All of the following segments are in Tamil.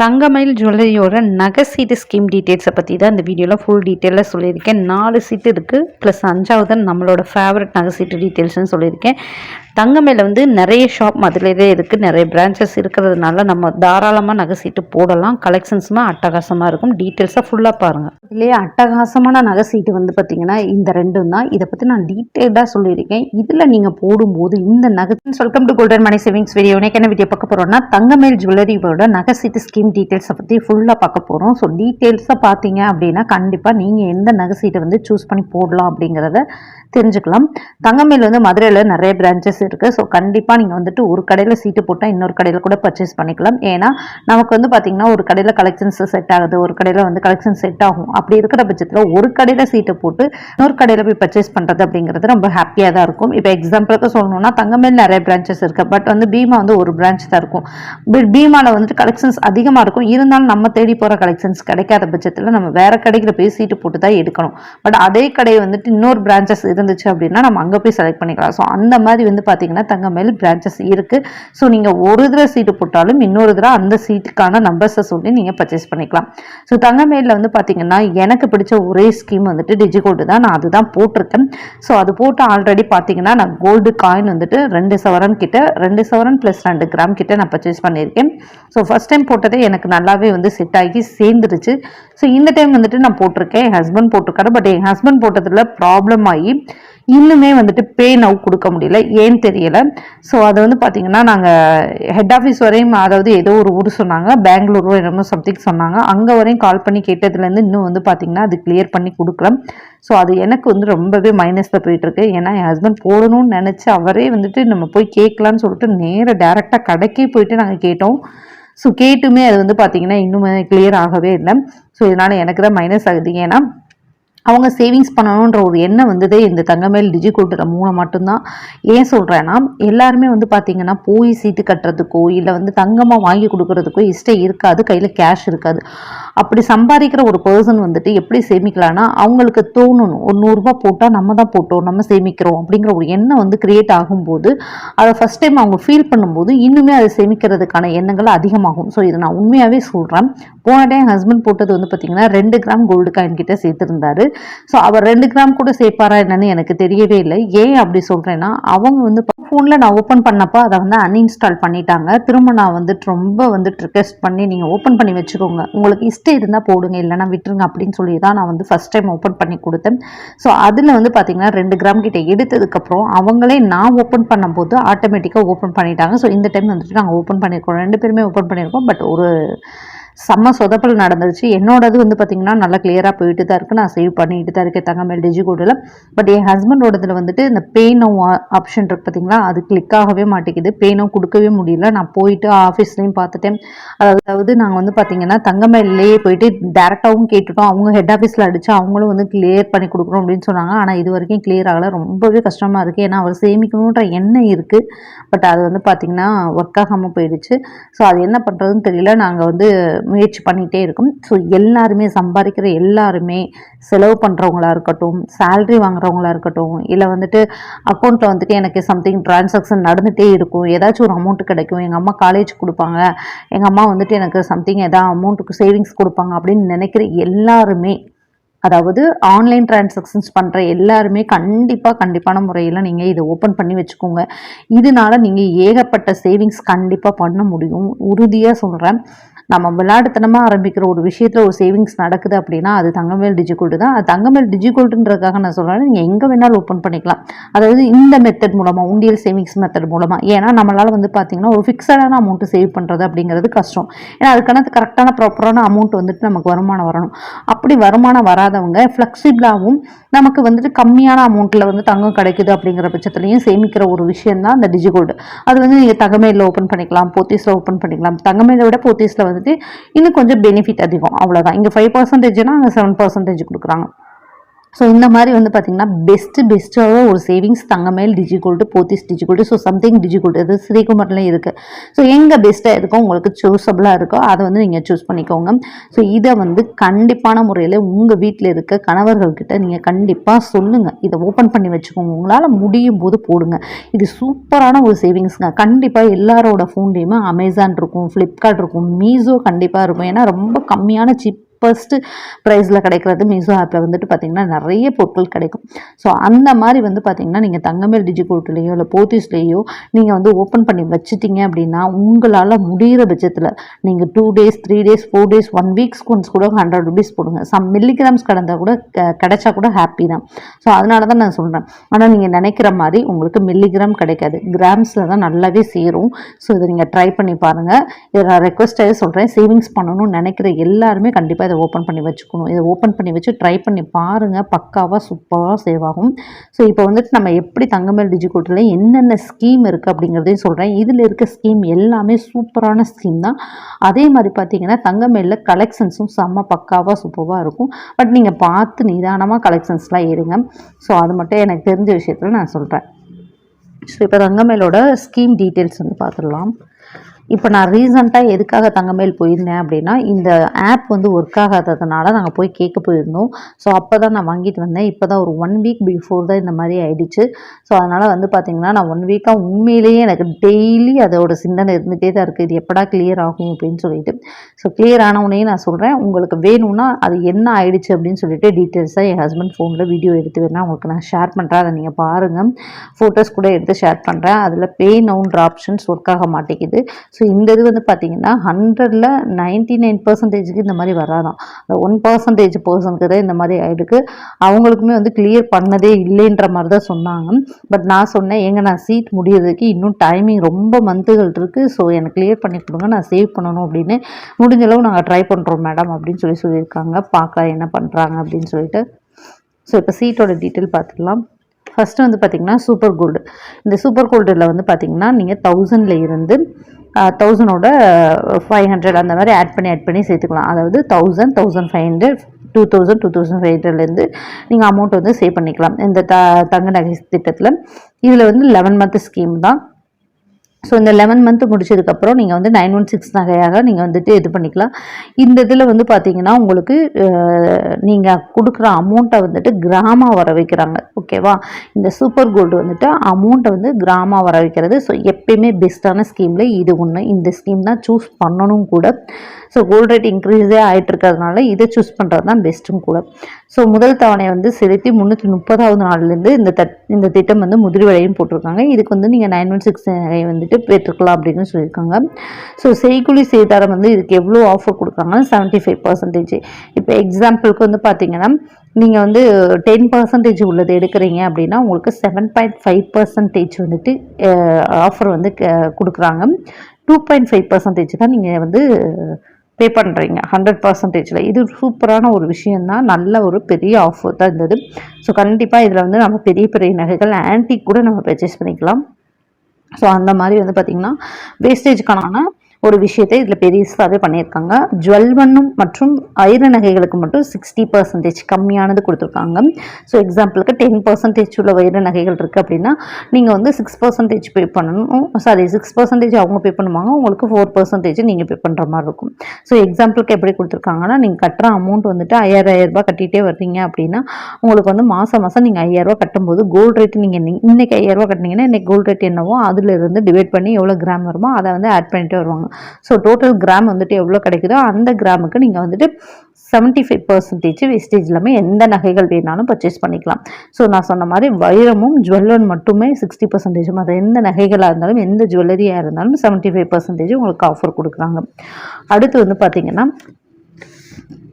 தங்கமயில் ஜுவல்லரியோட நகை சீட்டு ஸ்கீம் டீட்டெயில்ஸை பற்றி தான் இந்த வீடியோவில் ஃபுல் டீட்டெயிலில் சொல்லியிருக்கேன். நாலு சீட்டு இருக்குது ப்ளஸ் அஞ்சாவது நம்மளோட ஃபேவரட் நகை சீட்டு டீட்டெயில்ஸ்னு சொல்லியிருக்கேன். தங்கமேல வந்து நிறைய ஷாப் மதுரையிலே இருக்குது நிறைய பிரான்ச்சஸ் இருக்கிறதுனால நம்ம தாராளமாக நகை சீட்டு போடலாம். கலெக்ஷன்ஸுமே அட்டகாசமாக இருக்கும். டீட்டெயில்ஸாக ஃபுல்லாக பாருங்கள் இதுலேயே அட்டகாசமான நகை சீட்டு வந்து பார்த்திங்கன்னா இந்த ரெண்டும் தான். இதை பற்றி நான் டீட்டெயில்டாக சொல்லியிருக்கேன். இதில் நீங்கள் போடும்போது இந்த நகை welcome to golden money savings video என்ன வீடியோ பார்க்க போகிறோம்னா தங்கமேல் ஜுவல்லரியோட நகை சீட்டு ஸ்கீம் டீட்டெயில்ஸை பற்றி ஃபுல்லாக பார்க்க போகிறோம் ஸோ டீட்டெயில்ஸாக பார்த்தீங்க அப்படின்னா கண்டிப்பாக நீங்கள் எந்த நகை சீட்டை வந்து சூஸ் பண்ணி போடலாம் அப்படிங்கிறத தெரிஞ்சுக்கலாம். தங்கமேல் வந்து மதுரையில் நிறைய பிரான்ச்சஸ் இருக்குது ஸோ கண்டிப்பாக நீங்கள் வந்துட்டு ஒரு கடையில் சீட்டு போட்டால் இன்னொரு கடையில் கூட பர்ச்சேஸ் பண்ணிக்கலாம். ஏன்னா நமக்கு வந்து பார்த்திங்கன்னா ஒரு கடையில் கலெக்ஷன்ஸ் செட் ஆகுது ஒரு கடையில் வந்து கலெக்ஷன் செட் ஆகும். அப்படி இருக்கிற பட்சத்தில் ஒரு கடையில் சீட்டை போட்டு இன்னொரு கடையில் போய் பர்ச்சேஸ் பண்ணுறது அப்படிங்கிறது ரொம்ப ஹாப்பியாக தான் இருக்கும். இப்போ எக்ஸாம்பிளுக்கு சொல்லணும்னா தங்கமேல் நிறைய பிரான்ச்சஸ் இருக்குது பட் வந்து பீமா வந்து ஒரு பிரான்ச் தான் இருக்கும். பட் பீமாவில் வந்துட்டு கலெக்ஷன்ஸ் அதிகமாக இருக்கும். இருந்தாலும் நம்ம தேடி போகிற கலெக்ஷன்ஸ் கிடைக்காத பட்சத்தில் நம்ம வேறு கடையில் போய் சீட்டு போட்டு தான் எடுக்கணும். பட் அதே கடையை வந்துட்டு இன்னொரு பிரான்ச்சஸ் இருந்துச்சு அப்படின்னா நம்ம அங்கே போய் செலக்ட் பண்ணிக்கலாம். ஸோ அந்த மாதிரி வந்து பார்த்தீங்கன்னா தங்கமேல் பிரான்ச்சஸ் இருக்குது ஸோ நீங்கள் ஒரு தடவை சீட்டு போட்டாலும் இன்னொரு தடவை அந்த சீட்டுக்கான நம்பர்ஸை சொல்லி நீங்கள் பர்ச்சேஸ் பண்ணிக்கலாம். ஸோ தங்கமேலில் வந்து பார்த்தீங்கன்னா எனக்கு பிடிச்ச ஒரே ஸ்கீம் வந்துட்டு டிஜிகோல்டு தான். நான் அதுதான் போட்டிருக்கேன். ஸோ அது போட்டு ஆல்ரெடி பார்த்தீங்கன்னா நான் கோல்டு காயின் வந்துட்டு ரெண்டு சவரன் கிட்ட ரெண்டு சவரன் ப்ளஸ் ரெண்டு கிராம் கிட்ட நான் பர்ச்சேஸ் பண்ணியிருக்கேன். ஸோ ஃபஸ்ட் டைம் போட்டதே எனக்கு நல்லாவே வந்து செட் ஆகி சேர்ந்துருச்சு. ஸோ இந்த டைம் வந்துட்டு நான் போட்டிருக்கேன். என் ஹஸ்பண்ட் போட்டிருக்காரு. பட் என் ஹஸ்பண்ட் போட்டதில் ப்ராப்ளம் ஆகி இன்னுமே வந்துட்டு பே நவ் கொடுக்க முடியல. ஏன்னு தெரியல. ஸோ அதை வந்து பார்த்தீங்கன்னா நாங்கள் ஹெட் ஆஃபீஸ் வரையும் அதாவது ஏதோ ஒரு ஊர் சொன்னாங்க பெங்களூரோ என்னமோ சம்திங் சொன்னாங்க. அங்கே வரையும் கால் பண்ணி கேட்டதுலேருந்து இன்னும் வந்து பார்த்தீங்கன்னா அது கிளியர் பண்ணி கொடுக்கல. ஸோ அது எனக்கு வந்து ரொம்பவே மைனஸில் போயிட்டுருக்கு. ஏன்னா என் ஹஸ்பண்ட் போடணும்னு நினச்சி அவரே வந்துட்டு நம்ம போய் கேட்கலான்னு சொல்லிட்டு நேராக டேரெக்டாக கடைக்கே போயிட்டு நாங்கள் கேட்டோம். ஸோ கேட்டுமே அது வந்து பார்த்தீங்கன்னா இன்னுமே கிளியர் ஆகவே இல்லை. ஸோ இதனால் எனக்கு தான் மைனஸ் ஆகுது. ஏன்னா அவங்க சேவிங்ஸ் பண்ணணுன்ற ஒரு எண்ணம் வந்ததே. இந்த தங்கமேல் டிஜி கூட்டுற மூலம் மட்டும்தான். ஏன் சொல்கிறேன்னா எல்லாருமே வந்து பார்த்திங்கன்னா போய் சீட்டு கட்டுறதுக்கோ இல்லை வந்து தங்கமாக வாங்கி கொடுக்குறதுக்கோ இஷ்டம் இருக்காது. கையில் கேஷ் இருக்காது. அப்படி சம்பாதிக்கிற ஒரு பர்சன் வந்துட்டு எப்படி சேமிக்கலான்னா அவங்களுக்கு தோணணும். ஒரு நூறுரூபா போட்டால் நம்ம தான் போட்டோம் நம்ம சேமிக்கிறோம் அப்படிங்கிற ஒரு எண்ணம் வந்து கிரியேட் ஆகும்போது அதை ஃபஸ்ட் டைம் அவங்க ஃபீல் பண்ணும்போது இன்னுமே அதை சேமிக்கிறதுக்கான எண்ணங்கள் அதிகமாகும். ஸோ இதை நான் உண்மையாகவே சொல்கிறேன் போன டைம் ஹஸ்பண்ட் போட்டது வந்து பார்த்தீங்கன்னா ரெண்டு கிராம் கோல்டு காயின் கிட்ட சேர்த்துருந்தாரு. ஸோ அவர் ரெண்டு கிராம் கூட சேர்ப்பாரா என்னன்னு எனக்கு தெரியவே இல்லை. ஏன் அப்படி சொல்கிறேன்னா அவங்க வந்து ஃபோனில் நான் ஓப்பன் பண்ணப்போ அதை வந்து அன்இன்ஸ்டால் பண்ணிட்டாங்க. திரும்ப நான் வந்துட்டு ரொம்ப வந்துட்டு ரிக்வெஸ்ட் பண்ணி நீங்கள் ஓப்பன் பண்ணி வச்சுக்கோங்க. உங்களுக்கு இஷ்டம் இருந்தால் போடுங்க. இல்லைனா விட்டுருங்க. அப்படின்னு சொல்லி தான் நான் வந்து ஃபஸ்ட் டைம் ஓப்பன் பண்ணி கொடுத்தேன். ஸோ அதில் வந்து பார்த்தீங்கன்னா ரெண்டு கிராம் கிட்ட எடுத்ததுக்கப்புறம் அவங்களே நான் ஓப்பன் பண்ணும்போது ஆட்டோமேட்டிக்காக ஓப்பன் பண்ணிட்டாங்க. ஸோ இந்த டைம் வந்துட்டு நாங்கள் ஓப்பன் பண்ணியிருக்கோம் ரெண்டு பேருமே ஓப்பன் பண்ணியிருக்கோம் பட் ஒரு செம்ம சொதப்பல் நடந்துருச்சு. என்னோடது வந்து பார்த்திங்கன்னா நல்லா கிளியராக போயிட்டு தான் இருக்குது நான் சேவ் பண்ணிட்டு தான் இருக்கேன் தங்கமேல் டிஜிகோடில் பட் என் ஹஸ்பண்டோடதில் வந்துட்டு இந்த பே நோ ஆப்ஷன் இருக்குது பார்த்தீங்களா அது கிளிக் ஆகவே மாட்டேங்குது. பே நோ கொடுக்கவே முடியல. நான் போயிட்டு ஆஃபீஸ்லேயும் பார்த்துட்டேன். அதாவது நாங்கள் வந்து பார்த்திங்கன்னா தங்கமேல்லையே போயிட்டு டேரெக்டாகவும் கேட்டுட்டோம். அவங்க ஹெட் ஆஃபீஸில் அடித்து அவங்களும் வந்து கிளியர் பண்ணி கொடுக்குறோம் அப்படின்னு சொன்னாங்க. ஆனால் இது வரைக்கும் கிளியர் ஆகலை. ரொம்பவே கஷ்டமாக இருக்குது ஏன்னா அவர் சேமிக்கணுன்ற எண்ணம் இருக்குது பட் அது வந்து பார்த்திங்கன்னா ஒர்க் ஆகாமல் போயிடுச்சு. ஸோ அது என்ன பண்ணுறதுன்னு தெரியல. நாங்கள் வந்து முயற்சி பண்ணிகிட்டே இருக்கும். ஸோ எல்லாருமே சம்பாதிக்கிற எல்லாருமே செலவு பண்ணுறவங்களா இருக்கட்டும் சேல்ரி வாங்குறவங்களா இருக்கட்டும் இல்லை வந்துட்டு அக்கௌண்ட்டில் வந்துட்டு எனக்கு சம்திங் டிரான்சாக்ஷன் நடந்துகிட்டே இருக்கும். ஏதாச்சும் ஒரு அமௌண்ட் கிடைக்கும். எங்கள் அம்மா காலேஜ் கொடுப்பாங்க. எங்கள் அம்மா வந்துட்டு எனக்கு சம்திங் எதாவது அமௌண்ட்டுக்கு சேவிங்ஸ் கொடுப்பாங்க அப்படின்னு நினைக்கிற எல்லாருமே அதாவது ஆன்லைன் டிரான்சாக்ஷன்ஸ் பண்ணுற எல்லாருமே கண்டிப்பாக கண்டிப்பான முறையில் நீங்கள் இதை ஓப்பன் பண்ணி வச்சுக்கோங்க. இதனால நீங்கள் ஏகப்பட்ட சேவிங்ஸ் கண்டிப்பாக பண்ண முடியும். உறுதியாக சொல்கிறேன் நம்ம விளையாட்டுத்தனமாக ஆரம்பிக்கிற ஒரு விஷயத்தில் ஒரு சேவிங்ஸ் நடக்குது அப்படின்னா அது தங்கமேல் டிஜிகோல்டு தான். அது தங்கமேல் டிஜிகோல்டுன்றதுக்காக நான் சொல்கிறேன் நீங்கள் எங்கே வேணாலும் ஓப்பன் பண்ணிக்கலாம். அதாவது இந்த மெத்தட் மூலமாக உண்டியல் சேவிங்ஸ் மெத்தட் மூலமாக ஏன்னா நம்மளால் வந்து பார்த்திங்கன்னா ஒரு ஃபிக்ஸடான அமௌண்ட்டு சேவ் பண்ணுறது அப்படிங்கிறது கஷ்டம். ஏன்னா அதுக்கான கரெக்டான ப்ராப்பரான அமௌண்ட் வந்துட்டு நமக்கு வருமானம் வரணும். அப்படி வருமானம் வராதவங்க ஃப்ளெக்சிபிளாகவும் நமக்கு வந்துட்டு கம்மியான அமௌண்ட்டில் வந்து தங்கம் கிடைக்குது அப்படிங்கிற பட்சத்துலையும் சேமிக்கிற ஒரு விஷயம் தான் அந்த டிஜிகோல்டு அது வந்து நீங்கள் தங்கமேலில் ஓப்பன் பண்ணிக்கலாம் போத்தீஸில் ஓப்பன் பண்ணிக்கலாம். தங்கமேலை விட போத்தீஸில் வந்து வந்துட்டு இன்னும் கொஞ்சம் பெனிஃபிட் அதிகம். அவ்வளோதான் இங்கே ஃபைவ் பர்சன்டேஜ்னா அங்கே செவன் பர்சன்டேஜ் கொடுக்குறாங்க. ஸோ இந்த மாதிரி வந்து பார்த்தீங்கன்னா பெஸ்ட்டு பெஸ்ட்டாக ஒரு savings Thangamayil DigiGold Pothys DigiGold so something DigiGold இது ஸ்ரீகுமார்லேயும் இருக்குது ஸோ எங்கே பெஸ்ட்டாக இருக்கோ உங்களுக்கு சூஸபிளாக இருக்கோ அதை வந்து நீங்கள் சூஸ் பண்ணிக்கோங்க. ஸோ இதை வந்து கண்டிப்பான முறையில் உங்கள் வீட்டில் இருக்க கணவர்கள்கிட்ட நீங்கள் கண்டிப்பாக சொல்லுங்கள் இதை ஓப்பன் பண்ணி வச்சுக்கோங்க. உங்களால் முடியும் போது போடுங்க. இது சூப்பரான ஒரு சேவிங்ஸுங்க கண்டிப்பாக எல்லாரோட ஃபோன்லேயுமே அமேசான் இருக்கும் ஃப்ளிப்கார்ட் இருக்கும் மீஸோ கண்டிப்பாக இருக்கும். ஏன்னா ரொம்ப கம்மியான சிப் ஃபஸ்ட்டு ப்ரைஸில் கிடைக்கிறது மீஷோ ஆப்பில் வந்துட்டு பார்த்திங்கன்னா நிறைய பொருட்கள் கிடைக்கும். ஸோ அந்த மாதிரி வந்து பார்த்திங்கன்னா நீங்கள் தங்கமேல் டிஜிகோல்ட்லேயோ இல்லை போத்தீஸ்லேயோ நீங்கள் வந்து ஓப்பன் பண்ணி வச்சுட்டீங்க அப்படின்னா உங்களால் முடிகிற பட்சத்தில் நீங்கள் two days three days four days one weeks once கூட ஹண்ட்ரட் ருபீஸ் போடுங்க. சம் மில்லிகிராம்ஸ் கடந்தால் கூட கிடைச்சா கூட ஹாப்பி தான். ஸோ அதனால தான் நான் சொல்கிறேன் ஆனால் நீங்கள் நினைக்கிற மாதிரி உங்களுக்கு மில்லிகிராம் கிடைக்காது. கிராம்ஸில் தான் நல்லாவே சேரும். ஸோ இதை நீங்கள் ட்ரை பண்ணி பாருங்கள் இதை நான் ரெக்வஸ்ட்டாக சொல்கிறேன் சேவிங்ஸ் பண்ணணும்னு நினைக்கிற எல்லாருமே கண்டிப்பாக இதை ஓப்பன் பண்ணி வச்சுக்கணும். இதை ஓப்பன் பண்ணி வச்சு ட்ரை பண்ணி பாருங்கள் பக்காவாக சூப்பராக சேவ் ஆகும். ஸோ இப்போ வந்துட்டு நம்ம எப்படி தங்கமேல் டிஜிகோட்டில் என்னென்ன ஸ்கீம் இருக்குது அப்படிங்கிறதையும் சொல்கிறேன் இதில் இருக்க ஸ்கீம் எல்லாமே சூப்பரான ஸ்கீம் தான். அதே மாதிரி பார்த்தீங்கன்னா தங்கமேலில் கலெக்ஷன்ஸும் செம்ம பக்காவாக சூப்பராக இருக்கும். பட் நீங்கள் பார்த்து நிதானமாக கலெக்ஷன்ஸ்லாம் ஏறுங்க ஸோ அது மட்டும் எனக்கு தெரிஞ்ச விஷயத்தில் நான் சொல்கிறேன் ஸோ இப்போ தங்கமேலோட ஸ்கீம் டீட்டெயில்ஸ் வந்து பார்த்துடலாம் இப்போ நான் ரீசண்டாக எதுக்காக தங்கமேல் போயிருந்தேன் அப்படின்னா இந்த ஆப் வந்து ஒர்க் ஆகாததுனால நாங்கள் போய் கேட்க போயிருந்தோம். ஸோ அப்போ தான் நான் வாங்கிட்டு வந்தேன். இப்போ தான் ஒரு ஒன் வீக் பிஃபோர் தான் இந்த மாதிரி ஆயிடுச்சு. ஸோ அதனால் வந்து பார்த்திங்கன்னா நான் ஒன் வீக்காக உண்மையிலேயே எனக்கு டெய்லி அதோட சிந்தனை இருந்துகிட்டே தான் இருக்குது இது எப்படா கிளியர் ஆகும் அப்படின்னு சொல்லிட்டு. ஸோ கிளியர் ஆனவுடனே நான் சொல்கிறேன் உங்களுக்கு வேணும்னா அது என்ன ஆயிடுச்சு? அப்படின்னு சொல்லிட்டு டீட்டெயில்ஸாக என் ஹஸ்பண்ட் ஃபோனில் வீடியோ எடுத்து வேணால் உங்களுக்கு நான் ஷேர் பண்ணுறேன் அதை நீங்கள் பாருங்கள் ஃபோட்டோஸ் கூட எடுத்து ஷேர் பண்ணுறேன் அதில் பே நவுன்ற ஆப்ஷன்ஸ் ஒர்க் ஆக மாட்டேங்குது. ஸோ இந்த இது வந்து பார்த்திங்கன்னா ஹண்ட்ரடில் நைன்டி நைன் பர்சன்டேஜுக்கு இந்த மாதிரி வராதான் அந்த ஒன் பர்சன்டேஜ் பர்சனுக்கு தான் இந்த மாதிரி ஆகிடுக்கு அவங்களுக்குமே வந்து கிளியர் பண்ணதே இல்லைன்ற மாதிரி தான் சொன்னாங்க. பட் நான் சொன்னேன் எங்கே நான் சீட் முடியறதுக்கு இன்னும் டைமிங் ரொம்ப மந்த்துகள் இருக்குது ஸோ எனக்கு கிளியர் பண்ணி கொடுங்க நான் சேவ் பண்ணணும் அப்படின்னு. முடிஞ்சளவு நாங்கள் ட்ரை பண்ணுறோம் மேடம் அப்படின்னு சொல்லி சொல்லியிருக்காங்க. பார்க்கலாம் என்ன பண்ணுறாங்க அப்படின்னு சொல்லிட்டு. ஸோ இப்போ சீட்டோட டீட்டெயில் பார்த்துக்கலாம் ஃபஸ்ட்டு வந்து பார்த்திங்கன்னா சூப்பர் கோல்டு இந்த சூப்பர் கோல்டில் வந்து பார்த்திங்கன்னா நீங்கள் தௌசண்டில் இருந்து தௌசண்டோட ஃபைவ் ஹண்ட்ரட் அந்த மாதிரி ஆட் பண்ணி ஆட் பண்ணி சேர்த்துக்கலாம். அதாவது thousand thousand five hundred two thousand two thousand five ஹண்ட்ரட்லேருந்து நீங்கள் அமௌண்ட் வந்து சேவ் பண்ணிக்கலாம். இந்த த தங்க நகை திட்டத்தில். இதில் வந்து லெவன் மந்த் ஸ்கீம் தான். ஸோ இந்த லெவன் மந்த் முடிச்சதுக்கப்புறம் நீங்கள் வந்து நைன் ஒன் சிக்ஸ் நகையாக நீங்கள் வந்துட்டு இது பண்ணிக்கலாம். இந்த இதில் வந்து பார்த்தீங்கன்னா உங்களுக்கு நீங்கள் கொடுக்குற அமௌண்ட்டை வந்துட்டு கிராமாக வர வைக்கிறாங்க. ஓகேவா இந்த சூப்பர் கோல்டு வந்துட்டு அமௌண்ட்டை வந்து கிராமாக வர வைக்கிறது. ஸோ எப்பயுமே பெஸ்ட்டான ஸ்கீமில் இது ஒன்று இந்த ஸ்கீம் தான் சூஸ் பண்ணணும் கூட. ஸோ கோல்ட் ரேட் இன்க்ரீஸே ஆகிட்டு இருக்கிறதுனால இதை சூஸ் பண்ணுறது தான் பெஸ்ட்டும் கூட. ஸோ முதல் தவணை வந்து செலுத்தி முந்நூற்றி முப்பதாவது நாள்லேருந்து இந்த தட் இந்த திட்டம் வந்து முதிரி விலையும் போட்டிருக்காங்க. இதுக்கு வந்து நீங்கள் நைன் ஒன் சிக்ஸ் வந்துட்டு பெற்றுக்கலாம் அப்படின்னு சொல்லியிருக்காங்க. ஸோ செய்குழி செய்தாரம் வந்து இதுக்கு எவ்வளோ ஆஃபர் கொடுக்குறாங்கன்னா செவன்ட்டி ஃபைவ் பர்சன்டேஜ் இப்போ எக்ஸாம்பிளுக்கு வந்து பார்த்தீங்கன்னா நீங்கள் வந்து டென் பர்சன்டேஜ் உள்ளது எடுக்கிறீங்க அப்படின்னா உங்களுக்கு செவன் பாயிண்ட் ஃபைவ் பர்சன்டேஜ் வந்துட்டு ஆஃபர் வந்து கொடுக்குறாங்க. டூ பாயிண்ட் ஃபைவ் பர்சன்டேஜ் தான் நீங்கள் வந்து பே பண்ணுறீங்க ஹண்ட்ரட் பர்சன்டேஜில் இது சூப்பரான ஒரு விஷயந்தான் நல்ல ஒரு பெரிய ஆஃபர் தான் இருந்தது ஸோ கண்டிப்பாக இதில் வந்து நம்ம பெரிய பெரிய நகைகள் ஆன்டிக் கூட நம்ம பர்ச்சேஸ் பண்ணிக்கலாம். ஸோ அந்த மாதிரி வந்து பார்த்திங்கன்னா வேஸ்டேஜ்க்கான ஒரு விஷயத்தை இதில் பெருசாகவே பண்ணியிருக்காங்க. ஜுவல்வன்னும் மற்றும் ஐர நகைகளுக்கு மட்டும் சிக்ஸ்டி பர்சன்டேஜ் கம்மியானது கொடுத்துருக்காங்க. ஸோ எக்ஸாம்பிளுக்கு டென் பர்சன்டேஜ் உள்ள வைர நகைகள் இருக்குது அப்படின்னா நீங்கள் வந்து சிக்ஸ் பர்சன்டேஜ் பே பண்ணணும். சாரி சிக்ஸ் பர்சன்டேஜ் அவங்க பே பண்ணுவாங்க. உங்களுக்கு ஃபோர் பர்சன்டேஜ் நீங்கள் பே பண்ணுற மாதிரி இருக்கும். ஸோ எக்ஸாம்பிளுக்கு எப்படி கொடுத்துருக்காங்கன்னா நீங்கள் கட்டுற அமௌண்ட் வந்துட்டு ஐயாயிரம் ஐயாயிரரூபா கட்டிகிட்டே வர்றீங்க அப்படின்னா உங்களுக்கு வந்து மாதம் மாதம் நீங்கள் ஐயாயிரரூபா கட்டும்போது கோல்டு ரேட் நீங்கள் இன்னைக்கு ஐயாயிரரூபா கட்டினீங்கன்னா இன்றைக்கி கோல்டு ரேட் என்னவோ அதில் இருந்து டிவைட் பண்ணி எவ்வளோ கிராம் வருமோ அதை வந்து ஆட் பண்ணிட்டு வருவாங்க. ஸோ டோட்டல் கிராம் வந்துட்டு எவ்வளோ கிடைக்குதோ அந்த கிராமுக்கு நீங்கள் வந்துட்டு செவன்ட்டி ஃபைவ் பர்சன்டேஜ் வேஸ்டேஜ் இல்லாமல் எந்த நகைகள் வேணாலும் பர்ச்சேஸ் பண்ணிக்கலாம். ஸோ நான் சொன்ன மாதிரி வைரமும் ஜுவல்லன் மட்டுமே சிக்ஸ்டி பர்சன்டேஜும் அது எந்த நகைகளாக இருந்தாலும் எந்த ஜுவல்லரியாக இருந்தாலும் செவன்ட்டி ஃபைவ் பர்சன்டேஜ் உங்களுக்கு ஆஃபர் கொடுக்குறாங்க. அடுத்து வந்து பார்த்திங்கன்னா